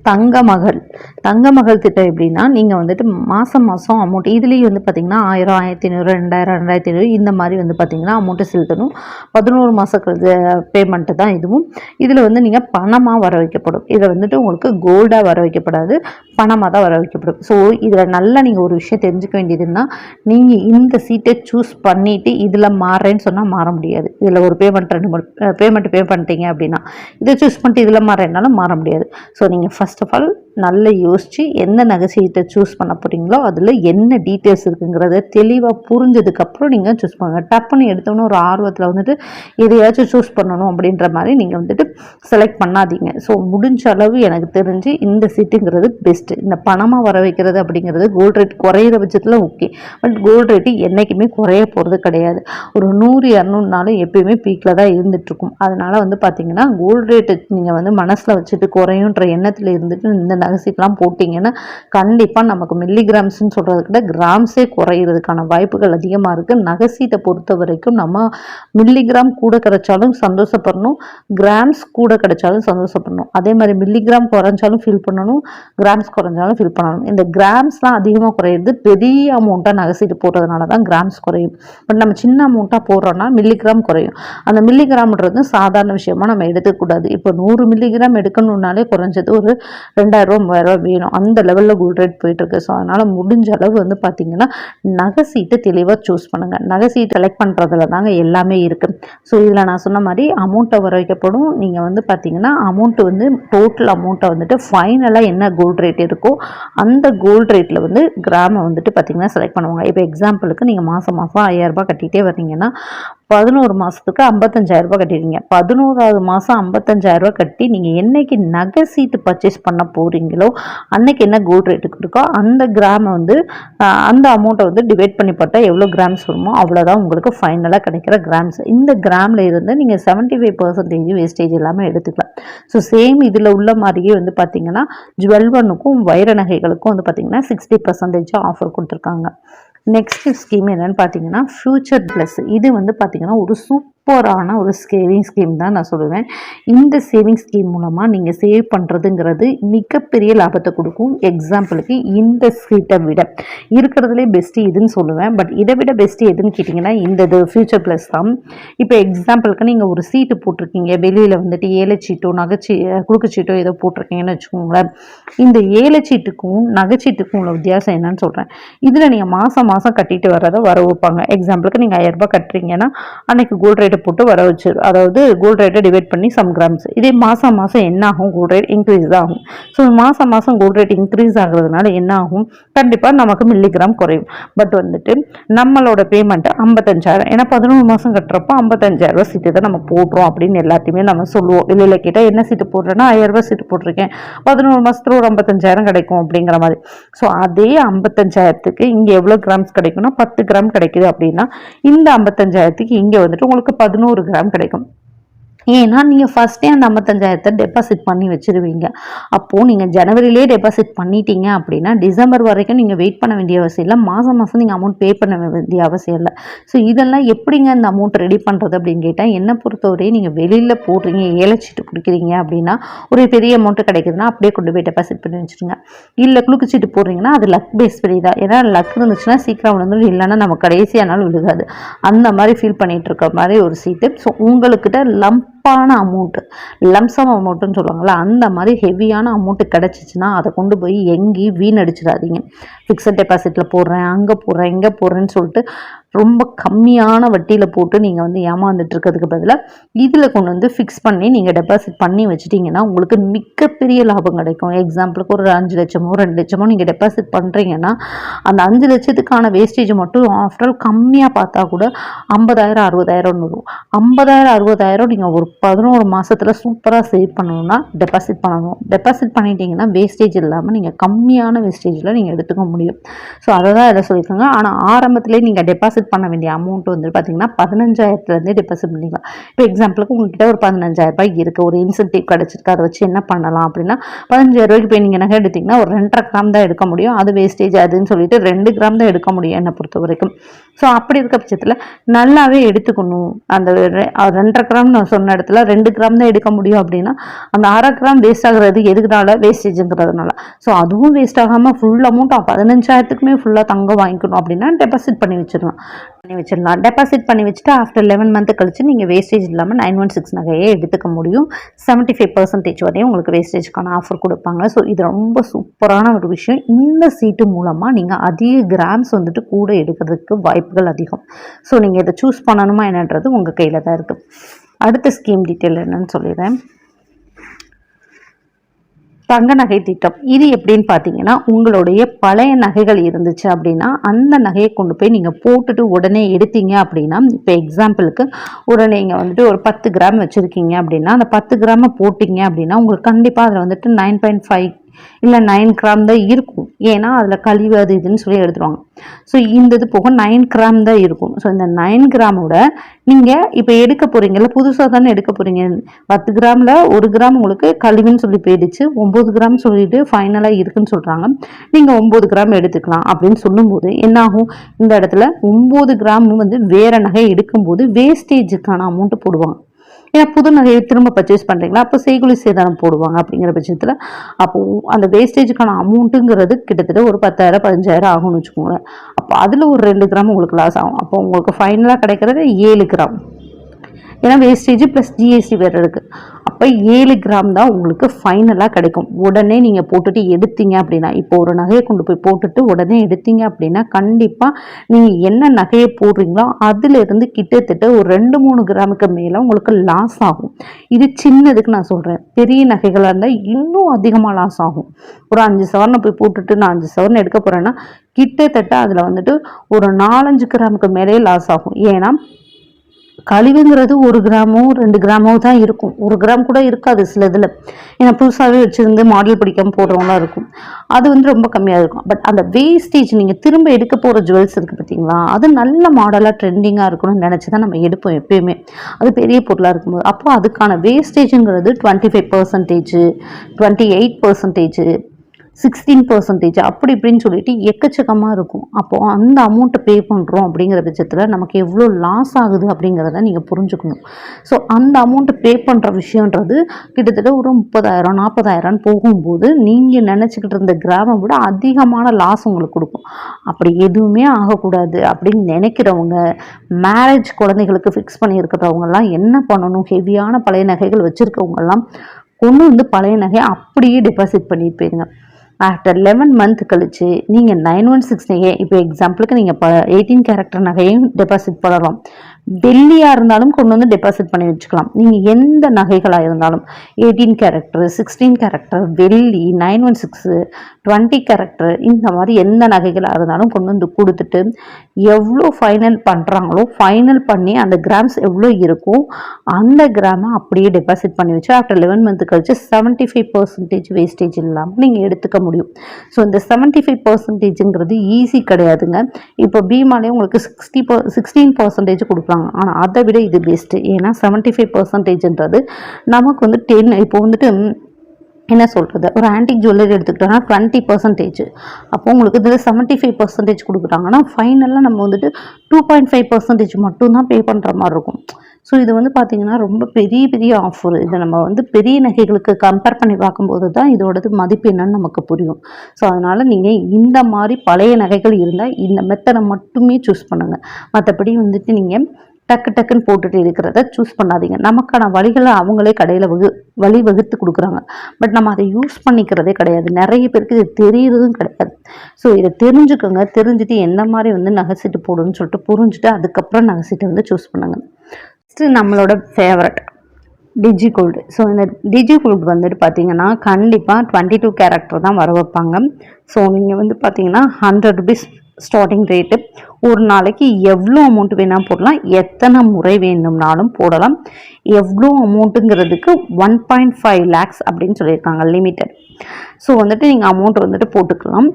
தங்கமகள். தங்கமகள் திட்டம் எப்படின்னா நீங்கள் வந்துட்டு மாதம் மாதம் அமௌண்ட் இதுலேயும் வந்து பார்த்திங்கன்னா ஆயிரம் ஆயிரத்தி ஐநூறு ரெண்டாயிரம் ரெண்டாயிரத்தி ஐநூறு இந்த மாதிரி வந்து பார்த்திங்கன்னா அமௌண்ட்டு செலுத்தணும். பதினோரு மாதத்துக்கு பேமெண்ட்டு தான் இதுவும். இதில் வந்து நீங்கள் பணமாக வர வைக்கப்படும். இதில் வந்துட்டு உங்களுக்கு கோல்டாக வர வைக்கப்படாது. பணமாக தான் வர வைக்கப்படும். ஸோ இதில் நல்லா நீங்கள் ஒரு விஷயம் தெரிஞ்சுக்க வேண்டியதுன்னா நீங்கள் இந்த சீட்டை சூஸ் பண்ணிவிட்டு இதில் மாறுறேன்னு சொன்னால் மாற முடியாது. இதில் ஒரு பேமெண்ட் ரெண்டு மூணு பேமெண்ட் பே பண்ணிட்டீங்க அப்படின்னா இதை சூஸ் பண்ணிட்டு இதில் மாறேன்னாலும் மாற முடியாது. ஸோ நீங்கள் ஃபஸ்ட் ஃபர்ஸ்ட் ஆஃப் ஆல் நல்லா யோசித்து எந்த நகை சீட்டை சூஸ் பண்ண போகிறீங்களோ அதில் என்ன டீட்டெயில்ஸ் இருக்குங்கிறத தெளிவாக புரிஞ்சதுக்கப்புறம் நீங்கள் சூஸ் பண்ணுங்கள் டப்புன்னு எடுத்தோன்னே ஒரு ஆர்வத்தில் வந்துட்டு எதையாச்சும் சூஸ் பண்ணணும் அப்படின்ற மாதிரி நீங்கள் வந்துட்டு செலக்ட் பண்ணாதீங்க. ஸோ முடிஞ்ச அளவு எனக்கு தெரிஞ்சு இந்த சீட்டுங்கிறது பெஸ்ட்டு இந்த பணமாக வர வைக்கிறது அப்படிங்கிறது கோல்டு ரேட் குறையிற பட்சத்தில் ஓகே பட் கோல்டு ரேட்டு என்றைக்குமே குறைய போகிறது கிடையாது. ஒரு நூறு இரநூறுனாலும் எப்பயுமே பீக்கில் தான் இருந்துகிட்ருக்கும் அதனால் வந்து பார்த்தீங்கன்னா கோல்டு ரேட்டு நீங்கள் வந்து மனசில் வச்சுட்டு குறையுன்ற எண்ணத்தில் இருந்துட்டு இந்த நகைசீட்லாம் போட்டிங்கன்னா கண்டிப்பாக நமக்கு மில்லிகிராம்ஸ்னு சொல்கிறத விட கிராம்ஸே குறையிறதுக்கான வாய்ப்புகள் அதிகமாக இருக்குது நகைசீட்டை பொறுத்த வரைக்கும் நம்ம மில்லிகிராம் கூட கிடைச்சாலும் சந்தோஷப்படணும் கிராம்ஸ் கூட கிடைச்சாலும் சந்தோஷப்படணும். அதே மாதிரி மில்லிகிராம் குறைஞ்சாலும் ஃபீல் பண்ணணும் கிராம்ஸ் குறைஞ்சாலும் ஃபீல் பண்ணணும். இந்த கிராம்ஸ்லாம் அதிகமாக குறையிறது. பெரிய அமௌண்ட்டாக நகைசீட்டு போடுறதுனால தான் கிராம்ஸ் குறையும். பட் நம்ம சின்ன அமௌண்ட்டாக போடுறோன்னா மில்லிகிராம் குறையும். அந்த மில்லிகிராம்ன்றது சாதாரண விஷயமா நம்ம எடுக்கக்கூடாது. இப்போ நூறு மில்லிகிராம் எடுக்கணும்னாலே குறைஞ்சது ஒரு ரெண்டாயிரரூவா மூவாயிரரூவா வேணும். அந்த லெவலில் கோல்ட் ரேட் போயிட்டுருக்கு. ஸோ அதனால் முடிஞ்ச அளவு வந்து பார்த்தீங்கன்னா நகை சீட்டை தெளிவாக சூஸ் பண்ணுங்கள் நகை சீட் செலக்ட் பண்ணுறதுல தாங்க எல்லாமே இருக்குது ஸோ இதில் நான் சொன்ன மாதிரி அமௌண்ட்டை வர வைக்கப்படும். நீங்கள் வந்து பார்த்தீங்கன்னா அமௌண்ட்டு வந்து டோட்டல் அமௌண்ட்டை வந்துட்டு ஃபைனலாக என்ன கோல்ட் ரேட் இருக்கோ அந்த கோல்ட் ரேட்டில் வந்து கிராமை வந்துட்டு பார்த்தீங்கன்னா செலக்ட் பண்ணுவாங்க. இப்போ எக்ஸாம்பிளுக்கு நீங்கள் மாதம் மாதம் ஐயாயிரரூபா கட்டிகிட்டே வர்றீங்கன்னா பதினோரு மாதத்துக்கு ஐம்பத்தஞ்சாயிரம் ரூபாய் கட்டிடுவீங்க பதினோராவது மாதம் ஐம்பத்தஞ்சாயிரம் ரூபாய் கட்டி நீங்கள் என்னைக்கு நகை சீட்டு பர்ச்சேஸ் பண்ண போகிறீங்களோ அன்னைக்கு என்ன கோல்டு ரேட்டுக்கு இருக்கோ அந்த கிராமை வந்து அந்த அமௌண்ட்டை வந்து டிவைட் பண்ணி பார்த்தா எவ்வளோ கிராம்ஸ் வருமோ அவ்வளோதான் உங்களுக்கு ஃபைனலாக கிடைக்கிற கிராம்ஸ் இந்த கிராமில் இருந்து நீங்கள் செவன்ட்டி ஃபைவ் பர்சன்டேஜ் வேஸ்டேஜ் இல்லாமல் எடுத்துக்கலாம். ஸோ சேம் இதில் உள்ள மாதிரியே வந்து பார்த்தீங்கன்னா ஜுவல் ஒன்னுக்கும் வைர நகைகளுக்கும் வந்து பார்த்தீங்கன்னா சிக்ஸ்டி பர்சன்டேஜ் ஆஃபர் கொடுத்துருக்காங்க. நெக்ஸ்ட் ஸ்கீம் என்னன்னு பார்த்தீங்கன்னா ஃபியூச்சர் ப்ளஸ் இது வந்து பார்த்தீங்கன்னா ஒரு சூப்பரான ஒரு சேவிங் ஸ்கீம் தான் நான் சொல்லுவேன். இந்த சேவிங் ஸ்கீம் மூலமாக நீங்கள் சேவ் பண்ணுறதுங்கிறது மிகப்பெரிய லாபத்தை கொடுக்கும். எக்ஸாம்பிளுக்கு இந்த சீட்டை விட. இருக்கிறதுலே பெஸ்ட்டு இதுன்னு சொல்லுவேன். பட் இதை விட பெஸ்ட்டு எதுன்னு கேட்டிங்கன்னா இந்த இது ஃபியூச்சர் ப்ளஸ் தான். இப்போ எக்ஸாம்பிளுக்கு நீங்கள் ஒரு சீட்டு போட்டிருக்கீங்க. வெளியில் வந்துட்டு ஏலச்சீட்டோ நகைச்சீ குறுக்குச்சீட்டோ ஏதோ போட்டிருக்கீங்கன்னு வச்சுக்கோங்களேன். இந்த ஏலச்சீட்டுக்கும் நகைச்சீட்டுக்கும் உள்ள வித்தியாசம் என்னன்னு சொல்கிறேன் இதில் நீங்கள் மாதம் மாதம் கட்டிட்டு வர்றதை வர வைப்பாங்க. எக்ஸாம்பிளுக்கு நீங்கள் ஆயிரரூபா ரூபாய் கட்டுறீங்கன்னா அன்றைக்கி கோல்ட் ரேட்டை போட்டு வர வச்சு அதாவது கோல்டு ரேட்டை டிவைட் பண்ணி சம் கிராம்ஸ் இதே மாதம் மாதம் என்ன ஆகும் கோல்டு ரேட் இன்க்ரீஸ் தான் ஆகும். ஸோ மாதம் மாதம் கோல்டு ரேட் இன்க்ரீஸ் ஆகுறதுனால என்ன ஆகும் கண்டிப்பாக நமக்கு மில்லிகிராம் குறையும். பட் வந்துட்டு நம்மளோட பேமெண்ட் ஐம்பத்தஞ்சாயிரம். ஏன்னா பதினொன்று மாதம் கட்டுறப்போ ஐம்பத்தஞ்சாயிரம் சீட்டு தான் நம்ம போடுறோம் அப்படின்னு எல்லாத்தையுமே நம்ம சொல்லுவோம். இல்லை கேட்டால் என்ன சீட்டு போடுறேன்னா ஆயிரம் சீட்டு போட்டிருக்கேன். பதினோரு மாதத்துல ஒரு ஐம்பத்தஞ்சாயிரம் கிடைக்கும் அப்படிங்கிற மாதிரி. ஸோ அதே ஐம்பத்தஞ்சாயிரத்துக்கு இங்கே எவ்வளோ கிராம்ஸ் கிடைக்கும்னா பத்து கிராம் கிடைக்குது அப்படின்னா இந்த ஐம்பத்தஞ்சாயிரத்துக்கு இங்கே வந்துட்டு உங்களுக்கு பதினோரு கிராம் கிடைக்கும். ஏன்னா நீங்கள் ஃபஸ்ட்டே அந்த ஐம்பத்தஞ்சாயிரத்தை டெபாசிட் பண்ணி வச்சுருவீங்க. அப்போது நீங்கள் ஜனவரியிலே டெபாசிட் பண்ணிட்டீங்க அப்படின்னா டிசம்பர் வரைக்கும் நீங்கள் வெயிட் பண்ண வேண்டிய அவசியம் இல்லை. மாதம் மாதம் நீங்கள் அமௌண்ட் பே பண்ண வேண்டிய அவசியம் இல்லை. ஸோ இதெல்லாம் எப்படிங்க இந்த அமௌண்ட் ரெடி பண்ணுறது அப்படின்னு கேட்டால் என்னை பொறுத்தவரை நீங்கள் வெளியில் போடுறீங்க ஏழைச்சிட்டு பிடிக்கிறீங்க அப்படின்னா ஒரு பெரிய அமௌண்ட்டு கிடைக்குதுன்னா அப்படியே கொண்டு போய் டெபாசிட் பண்ணி வச்சுருங்க. இல்லை குலுக்கு போடுறீங்கன்னா அது லக் பேஸ் படி தான். ஏன்னா லக் இருந்துச்சுன்னா சீக்கிரம் விழுந்துடும் இல்லைன்னா நம்ம கடைசியானாலும் விழுகாது. அந்த மாதிரி ஃபீல் பண்ணிகிட்டு இருக்க மாதிரி ஒரு சீட்டு ஸோ உங்களுக்கிட்ட லம்பான அமௌண்ட்டு லம்சம் அமௌண்ட்டுன்னு சொல்லுவாங்கள்ல அந்த மாதிரி ஹெவியான அமௌண்ட்டு கிடச்சிச்சின்னா அதை கொண்டு போய் எங்கேயும் வீணடிச்சிடாதீங்க. ஃபிக்ஸட் டெபாசிட்டில் போடுறேன் அங்கே போடுறேன் இங்கே போடுறேன்னு சொல்லிட்டு ரொம்ப கம்மியான வட்டியில் போட்டு நீங்கள் வந்து ஏமாந்துட்டு இருக்கிறதுக்கு பதிலாக இதில் கொண்டு வந்து ஃபிக்ஸ் பண்ணி நீங்கள் டெபாசிட் பண்ணி வச்சிட்டிங்கன்னா உங்களுக்கு மிகப்பெரிய லாபம் கிடைக்கும். எக்ஸாம்பிளுக்கு ஒரு அஞ்சு லட்சமோ ரெண்டு லட்சமோ நீங்கள் டெபாசிட் பண்ணுறீங்கன்னா அந்த அஞ்சு லட்சத்துக்கான வேஸ்டேஜ் மட்டும் ஆஃப்டர் ஆல் கம்மியாக பார்த்தா கூட ஐம்பதாயிரம் அறுபதாயிரம் வரும் ஐம்பதாயிரம் அறுபதாயிரம் நீங்கள் ஒரு பதினோரு மாதத்தில் சூப்பராக சேவ் பண்ணணும்னா டெபாசிட் பண்ணணும். டெபாசிட் பண்ணிட்டீங்கன்னா வேஸ்டேஜ் இல்லாமல் நீங்கள் கம்மியான வேஸ்டேஜில் நீங்கள் எடுத்துக்க முடியும். ஸோ அதை தான் இதில் சொல்லியிருக்காங்க. ஆனால் ஆரம்பத்திலே நீங்கள் டெபாசிட் பண்ண வேண்டிய அமௌண்ட் வந்து பார்த்தீங்கன்னா பதினஞ்சாயிரத்துலேருந்து டெபாசிட் பண்ணிக்கலாம். இப்போ எக்ஸாம்பிளுக்கு உங்ககிட்ட ஒரு பதினஞ்சாயிரரூபாய் இருக்குது ஒரு இன்சென்டிவ் கிடச்சிருக்கு. அதை வச்சு என்ன பண்ணலாம் அப்படின்னா பதினஞ்சாயிரம் ரூபாய்க்கு போய் நீங்கள் நகை எடுத்தீங்கன்னா ஒரு ரெண்டரை கிராம் தான் எடுக்க முடியும். அது வேஸ்டேஜ் அதுன்னு சொல்லிட்டு ரெண்டு கிராம் தான் எடுக்க முடியும் என்னை பொறுத்த வரைக்கும். ஸோ அப்படி இருக்க பட்சத்தில் நல்லாவே எடுத்துக்கணும். அந்த ரெ- ரெண்டரை கிராம் நான் சொன்ன இடத்துல ரெண்டு கிராம் தான் எடுக்க முடியும் அப்படின்னா அந்த அரை கிராம் வேஸ்ட் ஆகுறது எதுக்குனால? வேஸ்டேஜுங்கிறதுனால ஸோ அதுவும் வேஸ்ட் ஆகாமல் ஃபுல் அமௌண்ட் பதினஞ்சாயிரத்துக்குமே ஃபுல்லாக தங்கம் வாங்கிக்கணும் அப்படின்னா டெபாசிட் பண்ணி வச்சிடலாம். பண்ணி வச்சிடலாம். டெபாசிட் பண்ணி வச்சுட்டு ஆஃப்டர் லெவன் மந்த் கழிச்சு நீங்கள் வேஸ்டேஜ் இல்லாமல் நைன் ஒன் சிக்ஸ் நகையே எடுத்துக்க முடியும். செவன்ட்டி ஃபைவ் பர்சன்டேஜ் வரையும் உங்களுக்கு வேஸ்டேஜ்க்கான ஆஃபர் கொடுப்பாங்க. ஸோ இது ரொம்ப சூப்பரான ஒரு விஷயம். இந்த சீட்டு மூலமாக நீங்கள் அதிக கிராம்ஸ் வந்துட்டு கூட எடுக்கிறதுக்கு வாய்ப்புகள் அதிகம். ஸோ நீங்கள் இதை சூஸ் பண்ணணுமா என்னன்றது உங்கள் கையில் தான் இருக்குது அடுத்த ஸ்கீம் டீட்டெயில் என்னன்னு சொல்லிடுறேன். தங்க நகை திட்டம். இது எப்படின்னு பார்த்தீங்கன்னா உங்களுடைய பழைய நகைகள் இருந்துச்சு அப்படின்னா அந்த நகையை கொண்டு போய் நீங்கள் போட்டுட்டு உடனே எடுத்தீங்க அப்படின்னா இப்போ எக்ஸாம்பிளுக்கு ஒரு நீங்கள் வந்துட்டு ஒரு பத்து கிராம் வச்சுருக்கீங்க அப்படின்னா அந்த பத்து கிராமை போட்டிங்க அப்படின்னா உங்களுக்கு கண்டிப்பாக அதில் வந்துட்டு நைன் பாயிண்ட் ஃபைவ் இல்லை நைன் கிராம் தான் இருக்கும். ஏன்னா அதில் கழிவு அது இதுன்னு சொல்லி எடுத்துருவாங்க. ஸோ இந்த இது போக நைன் கிராம் தான் இருக்கும். ஸோ இந்த நைன் கிராமோட நீங்கள் இப்போ எடுக்க போகிறீங்கல்ல புதுசாக தானே எடுக்க போகிறீங்க பத்து கிராமில் ஒரு கிராம் உங்களுக்கு கழிவுன்னு சொல்லி போயிடுச்சு. ஒம்பது கிராம் சொல்லிட்டு ஃபைனலாக இருக்குன்னு சொல்கிறாங்க நீங்கள் ஒம்பது கிராம் எடுத்துக்கலாம் அப்படின்னு சொல்லும்போது என்னாகும்? இந்த இடத்துல ஒம்பது கிராம் வந்து வேறு நகை எடுக்கும்போது வேஸ்டேஜுக்கான அமௌண்ட்டு போடுவாங்க. ஏன்னா புது நகையை திரும்ப பர்ச்சேஸ் பண்ணுறீங்களா அப்போ செய்குலி சேதாரம் போடுவாங்க அப்படிங்கிற பட்சத்தில் அப்போ அந்த வேஸ்டேஜுக்கான அமௌண்ட்டுங்கிறது கிட்டத்தட்ட ஒரு பத்தாயிரம் பதினஞ்சாயிரம் ஆகும்னு வச்சுக்கோங்களேன். அப்போ அதில் ஒரு ரெண்டு கிராம் உங்களுக்கு லாஸ் ஆகும். அப்போ உங்களுக்கு ஃபைனலாக கிடைக்கிறது ஏழு கிராம். ஏன்னா வேஸ்டேஜ் ப்ளஸ் ஜிஎஸ்டி வேறு இருக்குது அப்போ ஏழு கிராம் தான் உங்களுக்கு ஃபைனலாக கிடைக்கும். உடனே நீங்கள் போட்டுட்டு எடுத்தீங்க அப்படின்னா இப்போ ஒரு நகையை கொண்டு போய் போட்டுட்டு உடனே எடுத்தீங்க அப்படின்னா கண்டிப்பாக நீங்கள் என்ன நகையை போடுறீங்களோ அதிலிருந்து கிட்டத்தட்ட ஒரு ரெண்டு மூணு கிராமுக்கு மேலே உங்களுக்கு லாஸ் ஆகும். இது சின்னதுக்கு நான் சொல்கிறேன் பெரிய நகைகளாக இருந்தால் இன்னும் அதிகமாக லாஸ் ஆகும். ஒரு அஞ்சு சவரனை போய் போட்டுட்டு நான் அஞ்சு சவரன் எடுக்க போகிறேன்னா கிட்டத்தட்ட அதில் வந்துட்டு ஒரு நாலஞ்சு கிராமுக்கு மேலே லாஸ் ஆகும். ஏன்னா கழிவுங்கிறது ஒரு கிராமோ ரெண்டு கிராமோ தான் இருக்கும். ஒரு கிராம் கூட இருக்காது சில இதில். ஏன்னா புதுசாகவே வச்சுருந்து மாடல் பிடிக்காமல் போடுறவங்களாம் இருக்கும். அது வந்து ரொம்ப கம்மியாக இருக்கும். பட் அந்த வேஸ்டேஜ் நீங்கள் திரும்ப எடுக்க போகிற ஜுவல்ஸ் இருக்குது பார்த்தீங்களா அது நல்ல மாடலாக ட்ரெண்டிங்காக இருக்கணும்னு நினச்சி தான் நம்ம எடுப்போம் எப்பயுமே. அது பெரிய பொருளாக இருக்கும்போது. அப்போ அதுக்கான வேஸ்டேஜுங்கிறது twenty five percentage twenty eight percentage sixteen percentage அப்படி இப்படின்னு சொல்லிட்டு எக்கச்சக்கமாக இருக்கும். அப்போது அந்த அமௌண்ட்டை பே பண்ணுறோம் அப்படிங்கிற பட்சத்தில் நமக்கு எவ்வளோ லாஸ் ஆகுது அப்படிங்கிறத நீங்கள் புரிஞ்சுக்கணும். ஸோ அந்த அமௌண்ட்டை பே பண்ணுற விஷயன்றது கிட்டத்தட்ட ஒரு முப்பதாயிரம் நாற்பதாயிரம் போகும்போது நீங்கள் நினச்சிக்கிட்டு இருந்த கிராமம் விட அதிகமான லாஸ் உங்களுக்கு கொடுக்கும். அப்படி எதுவுமே ஆகக்கூடாது அப்படின்னு நினைக்கிறவங்க மேரேஜ் குழந்தைகளுக்கு ஃபிக்ஸ் பண்ணியிருக்கிறவங்கலாம் என்ன பண்ணணும்? ஹெவியான பழைய நகைகள் வச்சுருக்கவங்கெல்லாம் கொண்டு வந்து பழைய நகையை அப்படியே டெபாசிட் பண்ணிட்டு போயிருங்க. ஆஃப்டர் லெவன் மந்த் கழித்து நீங்கள் நைன் ஒன் சிக்ஸ் இப்போ எக்ஸாம்பிளுக்கு நீங்கள் ப எயிட்டீன் கேரக்டர் நகையும் டெபாசிட் பண்ணலாம் டெல்லியாக இருந்தாலும் கொண்டு வந்து டெபாசிட் பண்ணி வச்சுக்கலாம். நீங்கள் எந்த நகைகளாக இருந்தாலும் எயிட்டீன் கேரக்டர் சிக்ஸ்டீன் கேரக்டர் வெள்ளி nine one six twenty character இந்த மாதிரி எந்த நகைகளாக இருந்தாலும் கொண்டு வந்து கொடுத்துட்டு எவ்வளோ ஃபைனல் பண்ணுறாங்களோ ஃபைனல் பண்ணி அந்த கிராம்ஸ் எவ்வளோ இருக்கோ அந்த கிராமை அப்படியே டெபாசிட் பண்ணி வச்சு ஆஃப்டர் லெவன் மந்த் கழிச்சு செவன்ட்டி ஃபைவ் பர்சன்டேஜ் வேஸ்டேஜ் இல்லாமல் நீங்கள் எடுத்துக்க முடியும். ஸோ இந்த செவன்ட்டி ஃபைவ் பர்சன்டேஜுங்கிறது ஈஸி கிடையாதுங்க. இப்போ பீமாலே உங்களுக்கு சிக்ஸ்டி பர் சிக்ஸ்டீன் பர்சன்டேஜ் கொடுக்குறாங்க ஆனால் அதை விட இது பெஸ்ட்டு ஏன்னா செவன்ட்டி ஃபைவ் பர்சன்டேஜ்ன்றது நமக்கு வந்து டென் இப்போ வந்துட்டு என்ன சொல்கிறது ஒரு ஆன்டிக் ஜுவல்லரி எடுத்துக்கிட்டோம்னா டுவெண்ட்டி பர்சன்டேஜ் அப்போ உங்களுக்கு இதில் செவன்ட்டி ஃபைவ் பர்சன்டேஜ் கொடுக்குறாங்கன்னா ஃபைனலாக நம்ம வந்துட்டு டூ பாயிண்ட் ஃபைவ் பர்சன்டேஜ் மட்டும்தான் பே பண்ணுற மாதிரி இருக்கும். ஸோ இது வந்து பார்த்திங்கன்னா ரொம்ப பெரிய பெரிய ஆஃபர் இதை நம்ம வந்து பெரிய நகைகளுக்கு கம்பேர் பண்ணி பார்க்கும்போது தான் இதோடது மதிப்பு என்னன்னு நமக்கு புரியும். ஸோ அதனால் நீங்கள் இந்த மாதிரி பழைய நகைகள் இருந்தால் இந்த மெத்தடை மட்டுமே சூஸ் பண்ணுங்கள் மற்றபடி வந்துட்டு நீங்கள் டக்கு டக்குன்னு போட்டுட்டு இருக்கிறத சூஸ் பண்ணாதீங்க. நமக்கான வழிகளை அவங்களே கடையில் வகு வழி வகுத்து கொடுக்குறாங்க. பட் நம்ம அதை யூஸ் பண்ணிக்கிறதே கிடையாது. நிறைய பேருக்கு இது தெரியறதும் கிடையாது. ஸோ இதை தெரிஞ்சுக்கோங்க. தெரிஞ்சுட்டு எந்த மாதிரி வந்து நகை சீட்டு போடுன்னு சொல்லிட்டு புரிஞ்சுட்டு அதுக்கப்புறம் நகை சீட்டை வந்து சூஸ் பண்ணுங்க. நெக்ஸ்ட்டு நம்மளோட ஃபேவரட் டிஜி கோல்டு ஸோ இந்த டிஜி கோல்டு வந்துட்டு பார்த்தீங்கன்னா கண்டிப்பாக டுவெண்ட்டி டூ கேரக்டர் தான் வர வைப்பாங்க. ஸோ நீங்கள் வந்து பார்த்தீங்கன்னா ஹண்ட்ரட் ருபீஸ் ஸ்டார்டிங் ரேட்டு ஒரு நாளைக்கு எவ்வளோ அமௌண்ட் வேணால் போடலாம். எத்தனை முறை வேணும்னாலும் போடலாம். எவ்வளோ அமௌண்ட்டுங்கிறதுக்கு ஒன் பாயிண்ட் ஃபைவ் லேக்ஸ் அப்படின்னு சொல்லியிருக்காங்க லிமிட்டட் ஸோ வந்துட்டு நீங்கள் அமௌண்ட் வந்துட்டு போட்டுக்கலாம்.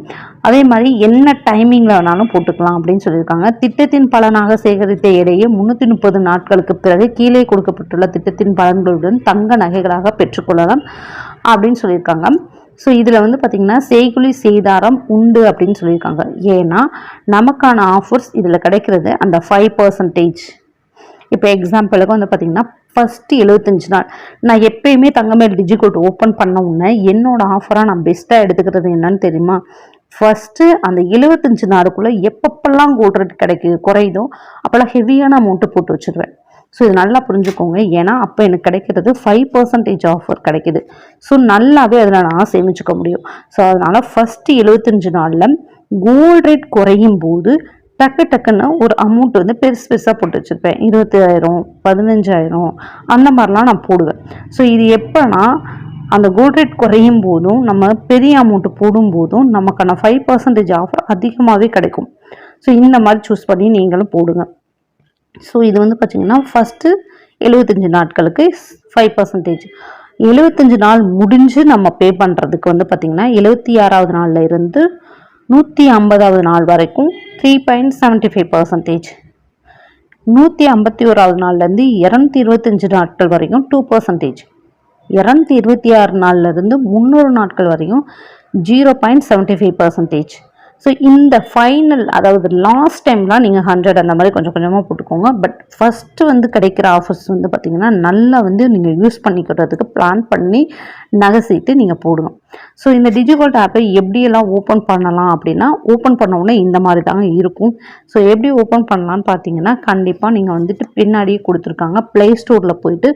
அதே மாதிரி என்ன டைமிங்கில் வேணாலும் போட்டுக்கலாம் அப்படின்னு சொல்லியிருக்காங்க. திட்டத்தின் பலனாக சேகரித்த இடையே முந்நூற்றி முப்பது நாட்களுக்கு பிறகு கீழே கொடுக்கப்பட்டுள்ள திட்டத்தின் பலன்களுடன் தங்க நகைகளாக பெற்றுக்கொள்ளலாம் அப்படின்னு சொல்லியிருக்காங்க. ஸோ இதில் வந்து பார்த்திங்கன்னா செய்குலி சேதாரம் உண்டு அப்படின்னு சொல்லியிருக்காங்க. ஏன்னா நமக்கான ஆஃபர்ஸ் இதில் கிடைக்கிறது அந்த ஃபைவ் பர்சன்டேஜ் இப்போ எக்ஸாம்பிளுக்கு வந்து பார்த்திங்கன்னா ஃபஸ்ட்டு எழுபத்தஞ்சு நாள். நான் எப்பயுமே தங்கமேல் டிஜிகோட் ஓப்பன் பண்ண உடனே என்னோடய ஆஃபராக நான் பெஸ்ட்டாக எடுத்துக்கிறது என்னன்னு தெரியுமா? ஃபஸ்ட்டு அந்த எழுபத்தஞ்சு நாளுக்குள்ளே எப்பப்பெல்லாம் கோல்ட் ரேட் கிடைக்கு குறையுதோ அப்போல்லாம் ஹெவியான அமௌண்ட்டு போட்டு வச்சுருவேன். ஸோ இது நல்லா புரிஞ்சுக்கோங்க. ஏன்னா அப்போ எனக்கு கிடைக்கிறது ஃபைவ் பர்சன்டேஜ் ஆஃபர் கிடைக்கிது. ஸோ நல்லாவே அதில் நான் சேமிச்சுக்க முடியும். ஸோ அதனால் ஃபஸ்ட்டு எழுபத்தஞ்சு நாளில் கோல்ட் ரேட் குறையும் போது டக்கு டக்குன்னு ஒரு அமௌண்ட் வந்து பெருசு பெருசாக போட்டு வச்சுருப்பேன். இருபத்தாயிரம் பதினஞ்சாயிரம் அந்த மாதிரிலாம் நான் போடுவேன். ஸோ இது எப்போனா அந்த கோல்ட் ரேட் குறையும் போதும் நம்ம பெரிய அமௌண்ட்டு போடும் போதும் நமக்கான ஃபைவ் பர்சன்டேஜ் ஆஃபர் அதிகமாகவே கிடைக்கும். ஸோ இந்த மாதிரி சூஸ் பண்ணி நீங்களும் போடுங்க. ஸோ இது வந்து பார்த்தீங்கன்னா ஃபஸ்ட்டு எழுபத்தஞ்சி நாட்களுக்கு ஃபைவ் பர்சன்டேஜ் எழுபத்தஞ்சி நாள் முடிஞ்சு நம்ம பே பண்ணுறதுக்கு வந்து பார்த்திங்கன்னா எழுபத்தி ஆறாவது நாளில் இருந்து நூற்றி ஐம்பதாவது நாள் வரைக்கும் three point seventy five percentage நூற்றி ஐம்பத்தி ஓராவது நாள்லேருந்து இரநூத்தி இருபத்தஞ்சு நாட்கள் வரைக்கும் டூ பர்சன்டேஜ் இரநூத்தி இருபத்தி ஆறு நாள்லேருந்து முந்நூறு நாட்கள் வரையும் zero point seventy five percentage so இந்த ஃபைனல் அதாவது லாஸ்ட் டைம்லாம் நீங்கள் ஹண்ட்ரட் அந்த மாதிரி கொஞ்சம் கொஞ்சமாக போட்டுக்கோங்க. பட் ஃபஸ்ட்டு வந்து கிடைக்கிற ஆஃபர்ஸ் வந்து பார்த்திங்கன்னா நல்லா வந்து நீங்கள் யூஸ் பண்ணிக்கிறதுக்கு பிளான் பண்ணி நகை சீட்டு நீங்கள் போடுங்க ஸோ இந்த டிஜிகோல்ட் ஆப்பை எப்படியெல்லாம் ஓப்பன் பண்ணலாம் அப்படின்னா ஓப்பன் பண்ண உடனே இந்த மாதிரி தாங்க இருக்கும். ஸோ எப்படி ஓப்பன் பண்ணலான்னு பார்த்தீங்கன்னா கண்டிப்பாக நீங்கள் வந்துட்டு பின்னாடியே கொடுத்துருக்காங்க. ப்ளே ஸ்டோரில் போயிட்டு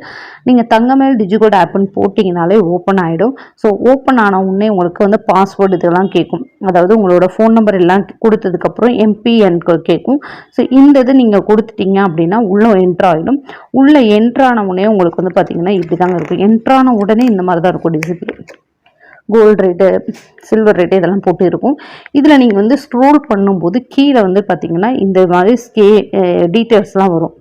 நீங்கள் தங்கமேல் டிஜிகோல்ட் ஆப்புன்னு போட்டிங்கனாலே ஓப்பன் ஆகிடும் ஸோ ஓப்பன் ஆன உடனே உங்களுக்கு வந்து பாஸ்வேர்டு இதெல்லாம் கேட்கும். அதாவது உங்களோட ஃபோன் நம்பர் எல்லாம் கொடுத்ததுக்கப்புறம் எம்பிஎன் கேட்கும். ஸோ இந்த இது நீங்கள் கொடுத்துட்டீங்க அப்படின்னா உள்ளே என்ட்ரு ஆகிடும் உள்ளே என்ட்ரான உடனே உங்களுக்கு வந்து பார்த்தீங்கன்னா இப்படி தாங்க இருக்கும் என்ட்ரான உடனே இந்த மாதிரி தான் இருக்கும் discipline gold rate silver rate இதெல்லாம் போட்டு இருக்கும் இதில் நீங்கள் வந்து ஸ்க்ரோல் பண்ணும்போது கீழே வந்து பார்த்தீங்கன்னா இந்த மாதிரி ஸ்கே டீட்டெயில்ஸ்லாம் வரும்.